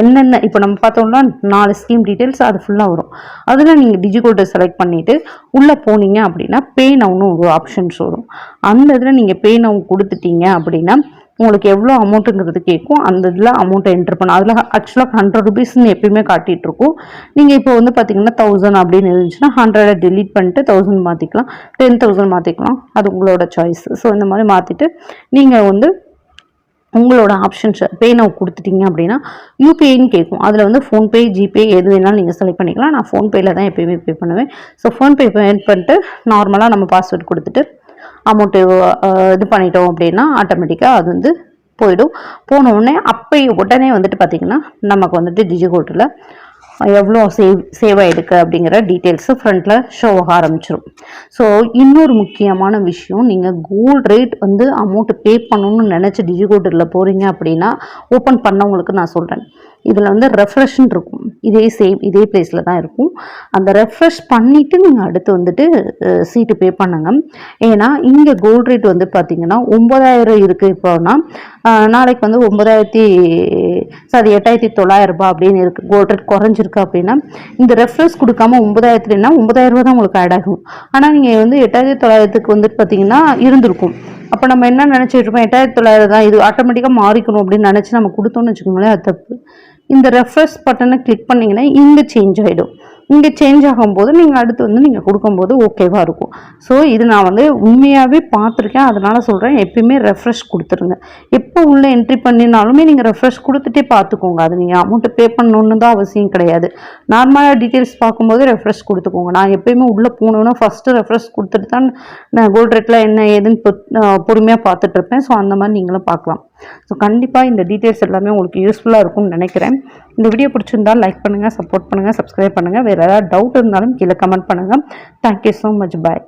என்னென்ன இப்போ நம்ம பார்த்தோம்னா நாலு ஸ்கீம் டீட்டெயில்ஸ் அது ஃபுல்லாக வரும். அதில் நீங்கள் டிஜிகோல்டை செலக்ட் பண்ணிவிட்டு உள்ளே போனீங்க அப்படின்னா பே நவுன்னு ஒரு ஆப்ஷன்ஸ் வரும். அந்த இதில் நீங்கள் பே நவு கொடுத்துட்டீங்க அப்படின்னா உங்களுக்கு எவ்வளோ அமௌண்ட்டுங்கிறது கேட்கும் அந்த இதில் அமௌண்ட்டை என்ட்ரு பண்ணும் அதில் ஆக்சுவலாக ஹண்ட்ரட் ருபீஸ்ன்னு எப்பயுமே காட்டிகிட்டு இருக்கும் நீங்கள் இப்போ வந்து பார்த்தீங்கன்னா தௌசண்ட் அப்படின்னு இருந்துச்சுன்னா ஹண்ட்ரடை டெலிட் பண்ணிட்டு தௌசண்ட் மாற்றிக்கலாம் டென் தௌசண்ட் மாற்றிக்கலாம் அது உங்களோட சாய்ஸ் ஸோ இந்த மாதிரி மாற்றிட்டு நீங்கள் வந்து உங்களோட ஆப்ஷன்ஸ் பே நான் கொடுத்துட்டீங்க அப்படின்னா யூபிஐன்னு கேட்கும் அதில் வந்து ஃபோன்பே ஜிபே எது வேணாலும் நீங்கள் செலக்ட் பண்ணிக்கலாம். நான் ஃபோன்பேயில் தான் எப்போயுமே பே பண்ணுவேன். ஸோ ஃபோன்பே பே பண்ணிட்டு நார்மலாக நம்ம பாஸ்வேர்ட் கொடுத்துட்டு அமௌண்ட்டு இது பண்ணிட்டோம் அப்படின்னா ஆட்டோமேட்டிக்காக அது வந்து போயிடும். போன உடனே அப்போ உடனே வந்துட்டு பார்த்திங்கன்னா நமக்கு வந்துட்டு டிஜிகோல்ட்டில் எவ்வளோ சேவ் சேவ் ஆகிருக்கு அப்படிங்கிற டீட்டெயில்ஸு ஃப்ரண்ட்டில் ஷோ ஆக ஆரம்பிச்சிடும் ஸோ இன்னொரு முக்கியமான விஷயம் நீங்கள் கோல்ட் ரேட் வந்து அமௌண்ட்டு பே பண்ணணும்னு நினச்சி டிஜிகோல்டில் போகிறீங்க அப்படின்னா ஓப்பன் பண்ணவங்களுக்கு நான் சொல்கிறேன் இதில் வந்து ரெஃப்ரெஷ்ன்னு இருக்கும். இதே சேம் இதே பிளேஸில் தான் இருக்கும். அந்த ரெஃப்ரெஷ் பண்ணிவிட்டு நீங்கள் அடுத்து வந்துட்டு சீட்டு பே பண்ணுங்க. ஏன்னா இங்கே கோல்டு ரேட் வந்து பார்த்திங்கன்னா ஒம்பதாயிரம் இருக்குது இப்போனா நாளைக்கு வந்து ஒம்பதாயிரத்தி ஸோ அது எட்டாயிரத்தி தொள்ளாயிரம் ரூபாய் அப்படின்னு இருக்குது கோல்ட் ரேட் குறைஞ்சிருக்கு அப்படின்னா இந்த ரெஃபரன்ஸ் கொடுக்காம ஒன்பதாயிரத்துலனா ஒன்பதாயிரம் ரூபா தான் உங்களுக்கு ஆட் ஆகும். ஆனால் நீங்கள் வந்து எட்டாயிரத்தி தொள்ளாயிரத்துக்கு வந்துட்டு பார்த்தீங்கன்னா இருந்திருக்கும். அப்போ நம்ம என்ன நினச்சிட்டு இருப்போம் எட்டாயிரத்தி தொள்ளாயிரம் தான் இது ஆட்டோமேட்டிக்காக மாறிக்கணும் அப்படின்னு நினச்சி நம்ம கொடுத்தோம்னு வச்சுக்கோங்களேன் அது தப்பு. இந்த ரெஃபரன்ஸ் பட்டனை கிளிக் பண்ணிங்கன்னா இங்கே சேஞ்ச் ஆகிடும் இங்கே சேஞ்ச் ஆகும்போது நீங்கள் அடுத்து வந்து நீங்கள் கொடுக்கும்போது ஓகேவாக இருக்கும். ஸோ இது நான் வந்து உண்மையாகவே பார்த்துருக்கேன். அதனால் சொல்கிறேன் எப்பயுமே ரெஃப்ரெஷ் கொடுத்துருங்க. எப்போ உள்ளே என்ட்ரி பண்ணினாலுமே நீங்கள் ரெஃப்ரெஷ் கொடுத்துட்டே பார்த்துக்கோங்க. அது நீங்கள் அமௌண்ட்டு பே பண்ணணுன்னு தான் அவசியம் கிடையாது. நார்மலாக டீட்டெயில்ஸ் பார்க்கும்போது ரெஃப்ரெஷ் கொடுத்துக்கோங்க. நான் எப்பயுமே உள்ளே போனோன்னா ஃபஸ்ட்டு ரெஃப்ரெஷ் கொடுத்துட்டு தான் நான் கோல்ட் ரேட்டில் என்ன ஏதுன்னு பொறுமையாக பார்த்துட்ருப்பேன் ஸோ அந்த மாதிரி நீங்களும் பார்க்கலாம். ஸோ கண்டிப்பாக இந்த டீட்டெயில்ஸ் எல்லாமே உங்களுக்கு யூஸ்ஃபுல்லாக இருக்கும்னு நினைக்கிறேன். இந்த வீடியோ பிடிச்சிருந்தா லைக் பண்ணுங்கள் சப்போர்ட் பண்ணுங்கள் சப்ஸ்கிரைப் பண்ணுங்கள் வேறு ஏதாவது டவுட் இருந்தாலும் கீழே கமெண்ட் பண்ணுங்கள் தேங்க்யூ ஸோ மச் பாய்